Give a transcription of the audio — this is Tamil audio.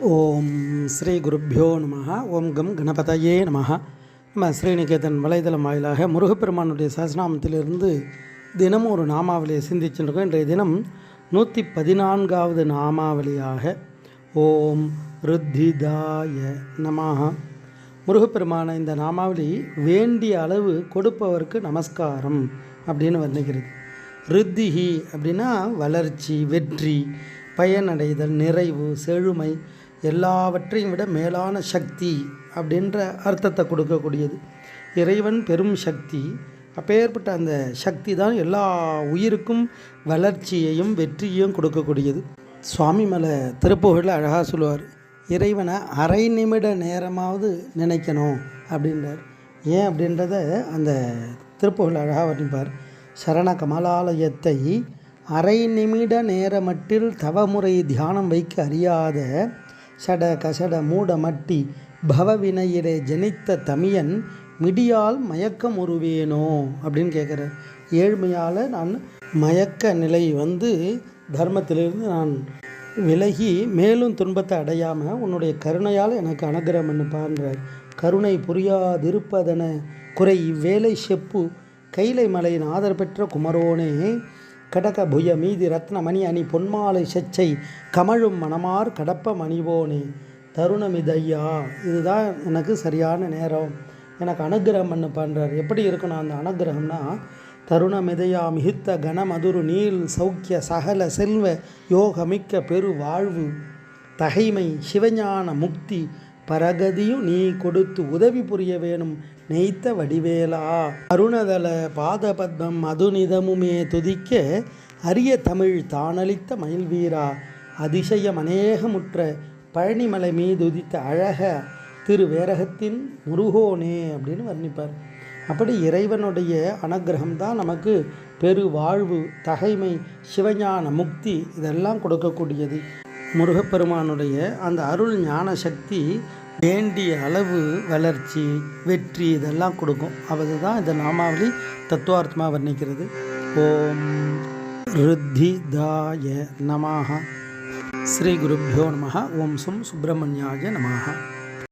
ஓம் ஸ்ரீ குருப்பியோ நம ஓம் கம் கணபதையே நம நம்ம ஸ்ரீநிகேதன் வலைதளம் வாயிலாக முருகப்பெருமானுடைய சஹஸ்ரநாமத்திலிருந்து தினமும் ஒரு நாமாவளியை சிந்திச்சுருக்கோம். இன்றைய தினம் நூற்றி பதினான்காவது நாமாவளியாக ஓம் ருத்திதாய நமஹ. முருகப்பெருமான இந்த நாமாவளி வேண்டிய அளவு கொடுப்பவருக்கு நமஸ்காரம் அப்படின்னு வர்ணிக்கிறது ரித்திகி அப்படின்னா வளர்ச்சி வெற்றி பயனடைதல் நிறைவு செழுமை எல்லாவற்றையும் விட மேலான சக்தி அப்படின்ற அர்த்தத்தை கொடுக்கக்கூடியது. இறைவன் பெரும் சக்தி. அப்பேற்பட்ட அந்த சக்தி தான் எல்லா உயிருக்கும் வளர்ச்சியையும் வெற்றியையும் கொடுக்கக்கூடியது. சுவாமி மலை திருப்புகழில் அழகாக சொல்லுவார். இறைவனை அரை நிமிட நேரமாவது நினைக்கணும் அப்படின்றார். ஏன் அப்படின்றத அந்த திருப்புகள் அழகாக வர்ணிப்பார். சரண கமலாலயத்தை அரை நிமிட நேரமட்டில் தவமுறை தியானம் வைக்க அறியாத சட கசட மூட மட்டி பவவினையிலே ஜனித்த தமியன் மிடியால் மயக்கம் உருவேனோ அப்படின்னு கேட்குறார். ஏழ்மையால் நான் மயக்க நிலை வந்து தர்மத்திலிருந்து நான் விலகி மேலும் துன்பத்தை அடையாமல் உன்னுடைய கருணையால் எனக்கு அனுகிரகம் பண்ணுப்பான்றார் கருணை புரியாதிருப்பதென குறை இவ்வேலை செப்பு. கைலை மலையின் ஆதர் பெற்ற குமரோனே கடக புய மீதி ரத்னமணி அணி பொன்மாலை செச்சை கமழும் மணமார் கடப்ப மணிவோனே. தருணமிதையா இதுதான் எனக்கு சரியான நேரம். எனக்கு அனுகிரகம் பண்ணு பண்ணுறார் எப்படி இருக்கணும் அந்த அனுகிரகம்னா தருணமிதையா மிகுத்த கனமதுரு நீல் சௌக்கிய சகல செல்வ யோகமிக்க பெரு வாழ்வு தகைமை சிவஞான முக்தி பரகதியும் நீ கொடுத்து உதவி புரிய வேணும் நெய்த்த வடிவேலா. அருணதல பாதபத்மம் மதுநிதமுமே துதிக்க அரிய தமிழ் தானளித்த மயில் வீரா அதிசயம் அநேகமுற்ற பழனிமலை மீது உதித்த அழக திருவேரகத்தின் முருகோனே அப்படின்னு வர்ணிப்பார். அப்படி இறைவனுடைய அனுகிரகம் தான் நமக்கு பெரு வாழ்வு தகைமை சிவஞான முக்தி இதெல்லாம் கொடுக்கக்கூடியது. முருகப்பெருமானுடைய அந்த அருள் ஞான சக்தி வேண்டிய அளவு வளர்ச்சி வெற்றி இதெல்லாம் கொடுக்கும். அதுதான் இந்த நாமாவளி தத்துவார்த்தமாக வர்ணிக்கிறது. ஓம் ருத்திதாய நமாக ஸ்ரீ குருப்பியோ நம ஓம் சும் சுப்பிரமணியாய நமாக